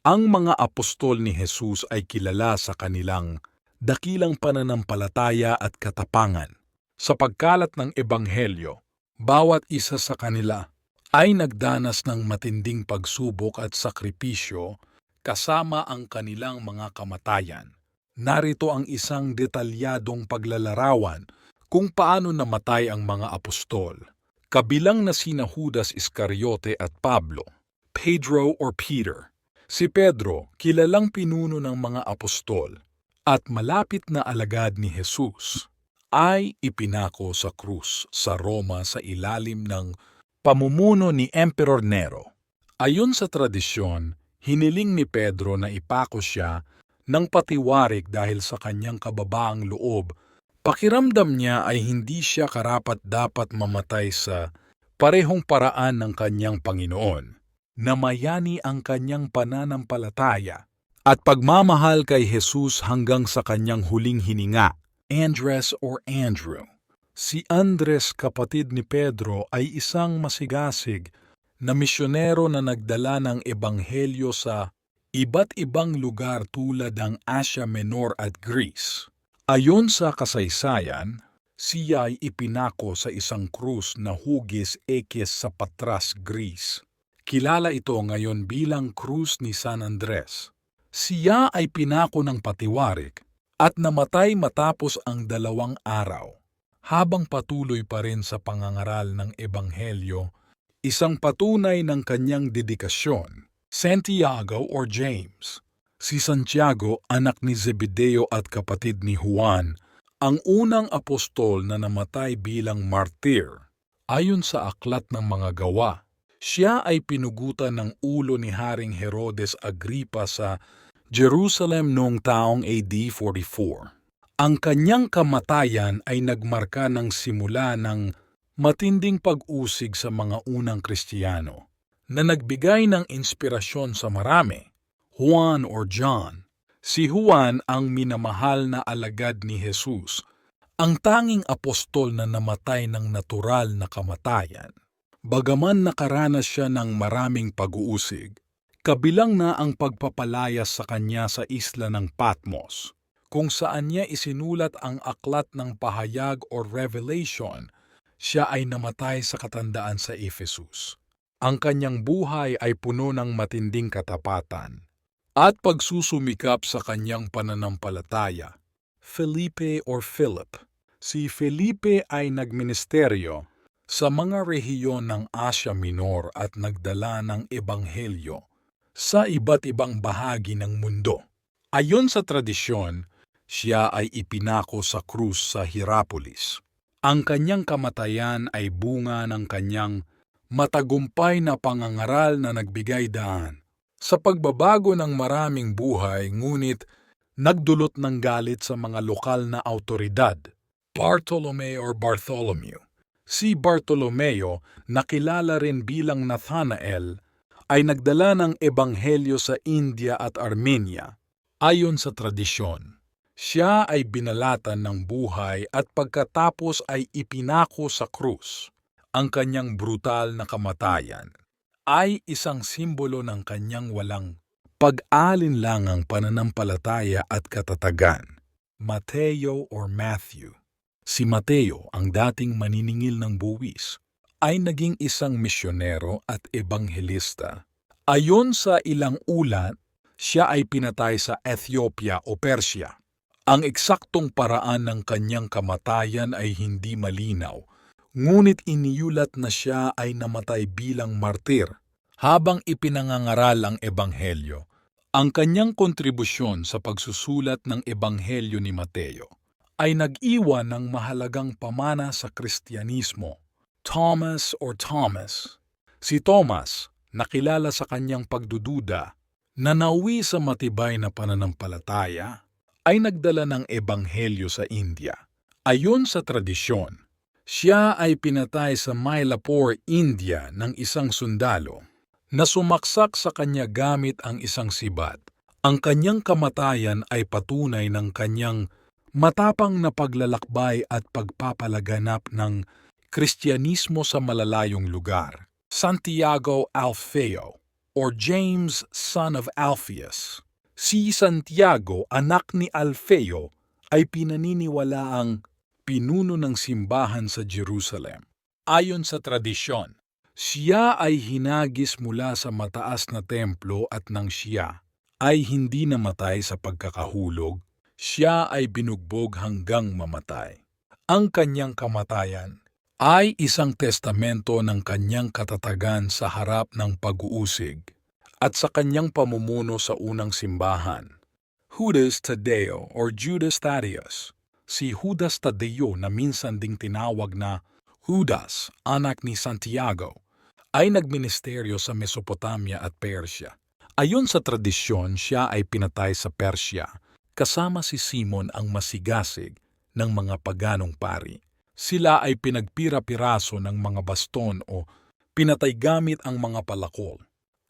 Ang mga apostol ni Jesus ay kilala sa kanilang dakilang pananampalataya at katapangan. Sa pagkalat ng Ebanghelyo, bawat isa sa kanila ay nagdanas ng matinding pagsubok at sakripisyo kasama ang kanilang mga kamatayan. Narito ang isang detalyadong paglalarawan kung paano namatay ang mga apostol. Kabilang na sina Judas Iscariote at Pablo, Pedro or Peter. Si Pedro, kilalang pinuno ng mga apostol at malapit na alagad ni Jesus, ay ipinako sa krus sa Roma sa ilalim ng pamumuno ni Emperor Nero. Ayon sa tradisyon, hiniling ni Pedro na ipako siya ng patiwarik dahil sa kanyang kababaang loob. Pakiramdam niya ay hindi siya karapat-dapat mamatay sa parehong paraan ng kanyang Panginoon. Namayani ang kanyang pananampalataya at pagmamahal kay Jesus hanggang sa kanyang huling hininga. Andres or Andrew. Si Andres kapatid ni Pedro ay isang masigasig na misyonero na nagdala ng ebanghelyo sa iba't ibang lugar tulad ng Asia Menor at Greece. Ayon sa kasaysayan, siya ay ipinako sa isang krus na hugis ekes sa Patras, Greece. Kilala ito ngayon bilang Krus ni San Andres. Siya ay pinako ng patiwarik at namatay matapos ang dalawang araw. Habang patuloy pa rin sa pangangaral ng Ebanghelyo, isang patunay ng kanyang dedikasyon, Santiago or James. Si Santiago, anak ni Zebedeo at kapatid ni Juan, ang unang apostol na namatay bilang martir. Ayon sa aklat ng mga gawa, siya ay pinugutan ng ulo ni Haring Herodes Agripa sa Jerusalem noong taong AD 44. Ang kanyang kamatayan ay nagmarka ng simula ng matinding pag-usig sa mga unang Kristiyano na nagbigay ng inspirasyon sa marami. Juan or John. Si Juan ang minamahal na alagad ni Jesus, ang tanging apostol na namatay ng natural na kamatayan. Bagaman nakaranas siya ng maraming pag-uusig, kabilang na ang pagpapalayas sa kanya sa isla ng Patmos, kung saan niya isinulat ang aklat ng pahayag or revelation, siya ay namatay sa katandaan sa Ephesus. Ang kanyang buhay ay puno ng matinding katapatan at pagsusumikap sa kanyang pananampalataya. Felipe or Philip Si Felipe ay nagministeryo sa mga rehiyon ng Asia Minor at nagdala ng ebanghelyo sa iba't ibang bahagi ng mundo. Ayon sa tradisyon, siya ay ipinako sa krus sa Hierapolis. Ang kanyang kamatayan ay bunga ng kanyang matagumpay na pangangaral na nagbigay daan sa pagbabago ng maraming buhay ngunit nagdulot ng galit sa mga lokal na autoridad. Bartolome or Bartholomew Si Bartolomeo, nakilala rin bilang Nathanael, ay nagdala ng ebanghelyo sa India at Armenia. Ayon sa tradisyon, siya ay binalatan ng buhay at pagkatapos ay ipinako sa krus. Ang kanyang brutal na kamatayan ay isang simbolo ng kanyang walang pag-alinlangang pananampalataya at katatagan. Mateo or Matthew Si Mateo, ang dating maniningil ng buwis, ay naging isang misyonero at ebanghelista. Ayon sa ilang ulat, siya ay pinatay sa Ethiopia o Persia. Ang eksaktong paraan ng kanyang kamatayan ay hindi malinaw, ngunit iniulat na siya ay namatay bilang martir habang ipinangangaral ang ebanghelyo. Ang kanyang kontribusyon sa pagsusulat ng ebanghelyo ni Mateo ay nag-iwan ng mahalagang pamana sa Kristyanismo. Thomas or Thomas. Si Thomas, nakilala sa kanyang pagdududa, na nauwi sa matibay na pananampalataya, ay nagdala ng ebanghelyo sa India. Ayon sa tradisyon, siya ay pinatay sa Mylapore, India ng isang sundalo na sumaksak sa kanya gamit ang isang sibat. Ang kanyang kamatayan ay patunay ng kanyang matapang na paglalakbay at pagpapalaganap ng Kristyanismo sa malalayong lugar. Santiago Alfeo or James son of Alphaeus. Si Santiago, anak ni Alfeo, ay pinaniniwalaang pinuno ng simbahan sa Jerusalem. Ayon sa tradisyon, siya ay hinagis mula sa mataas na templo at nang siya ay hindi namatay sa pagkakahulog, siya ay binugbog hanggang mamatay. Ang kanyang kamatayan ay isang testamento ng kanyang katatagan sa harap ng pag-uusig at sa kanyang pamumuno sa unang simbahan. Judas Tadeo or Judas Thaddeus, si Judas Tadeo na minsan ding tinawag na Judas, anak ni Santiago, ay nagministeryo sa Mesopotamia at Persya. Ayon sa tradisyon, siya ay pinatay sa Persya kasama si Simon ang masigasig ng mga paganong pari. Sila ay pinagpira-piraso ng mga baston o pinatay gamit ang mga palakol.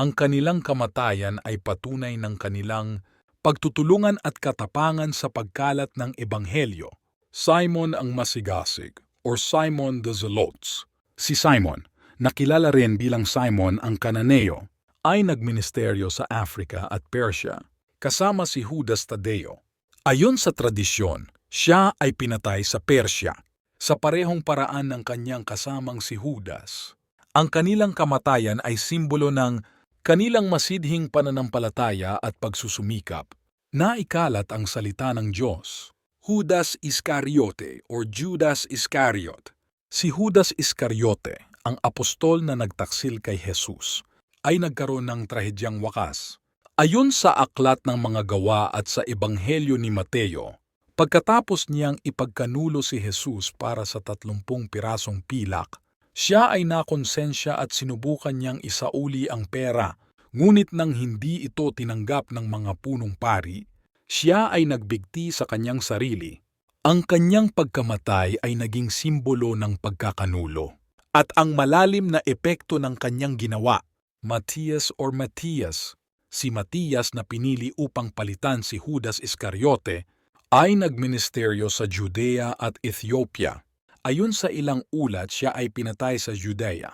Ang kanilang kamatayan ay patunay ng kanilang pagtutulungan at katapangan sa pagkalat ng Ebanghelyo. Simon ang masigasig or Simon the Zelotes. Si Simon, nakilala rin bilang Simon ang Kananeo, ay nagministeryo sa Africa at Persia, kasama si Judas Tadeo. Ayon sa tradisyon, siya ay pinatay sa Persya, sa parehong paraan ng kanyang kasamang si Judas. Ang kanilang kamatayan ay simbolo ng kanilang masidhing pananampalataya at pagsusumikap. Naikalat ang salita ng Diyos. Judas Iscariote or Judas Iscariot. Si Judas Iscariote, ang apostol na nagtaksil kay Jesus, ay nagkaroon ng trahedyang wakas. Ayon sa aklat ng mga gawa at sa Ebanghelyo ni Mateo, pagkatapos niyang ipagkanulo si Jesus para sa tatlumpung pirasong pilak, siya ay nakonsensya at sinubukan niyang isauli ang pera, ngunit nang hindi ito tinanggap ng mga punong pari, siya ay nagbigti sa kanyang sarili. Ang kanyang pagkamatay ay naging simbolo ng pagkakanulo. At ang malalim na epekto ng kanyang ginawa, Matias or Matias, si Matias na pinili upang palitan si Judas Iscariote, ay nagministeryo sa Judea at Ethiopia. Ayon sa ilang ulat, siya ay pinatay sa Judea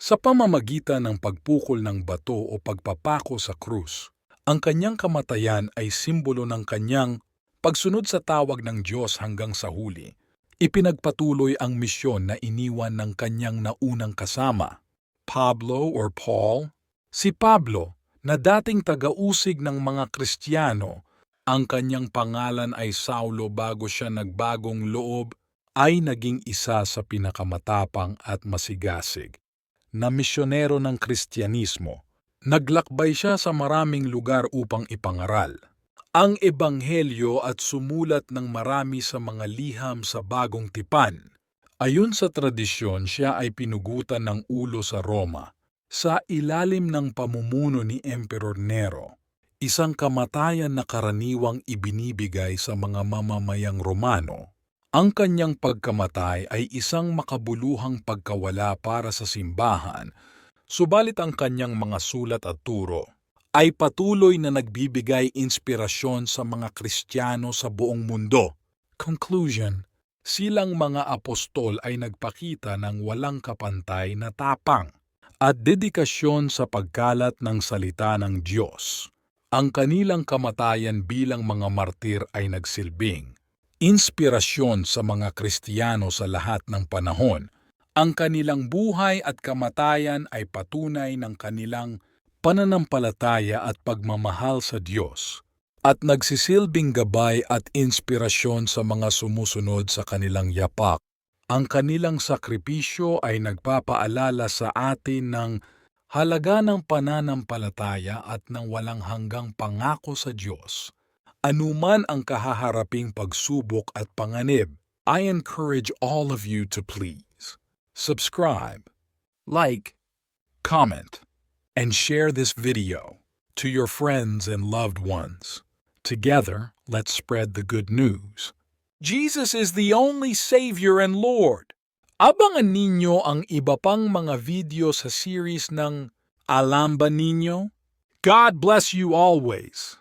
sa pamamagitan ng pagpukol ng bato o pagpapako sa krus. Ang kanyang kamatayan ay simbolo ng kanyang pagsunod sa tawag ng Diyos hanggang sa huli. Ipinagpatuloy ang misyon na iniwan ng kanyang naunang kasama, Pablo or Paul. Si Pablo, na dating tagausig ng mga Kristiyano, ang kanyang pangalan ay Saulo bago siya nagbagong loob, ay naging isa sa pinakamatapang at masigasig na misyonero ng Kristyanismo. Naglakbay siya sa maraming lugar upang ipangaral ang ebanghelyo at sumulat ng marami sa mga liham sa bagong tipan. Ayon sa tradisyon, siya ay pinugutan ng ulo sa Roma sa ilalim ng pamumuno ni Emperor Nero, isang kamatayan na karaniwang ibinibigay sa mga mamamayang Romano. Ang kanyang pagkamatay ay isang makabuluhang pagkawala para sa simbahan, subalit ang kanyang mga sulat at turo ay patuloy na nagbibigay inspirasyon sa mga Kristiyano sa buong mundo. Conclusion Silang mga apostol ay nagpakita ng walang kapantay na tapang at dedikasyon sa pagkalat ng salita ng Diyos. Ang kanilang kamatayan bilang mga martir ay nagsilbing inspirasyon sa mga Kristiyano sa lahat ng panahon. Ang kanilang buhay at kamatayan ay patunay ng kanilang pananampalataya at pagmamahal sa Diyos at nagsisilbing gabay at inspirasyon sa mga sumusunod sa kanilang yapak. Ang kanilang sakripisyo ay nagpapaalala sa atin ng halaga ng pananampalataya at ng walang hanggang pangako sa Diyos anuman ang kahaharaping pagsubok at panganib, I encourage all of you to please subscribe, like, comment, and share this video to your friends and loved ones. Together, let's spread the good news. Jesus is the only Savior and Lord. Abangan ninyo ang iba pang mga video sa series ng Alam Ba Ninyo? God bless you always.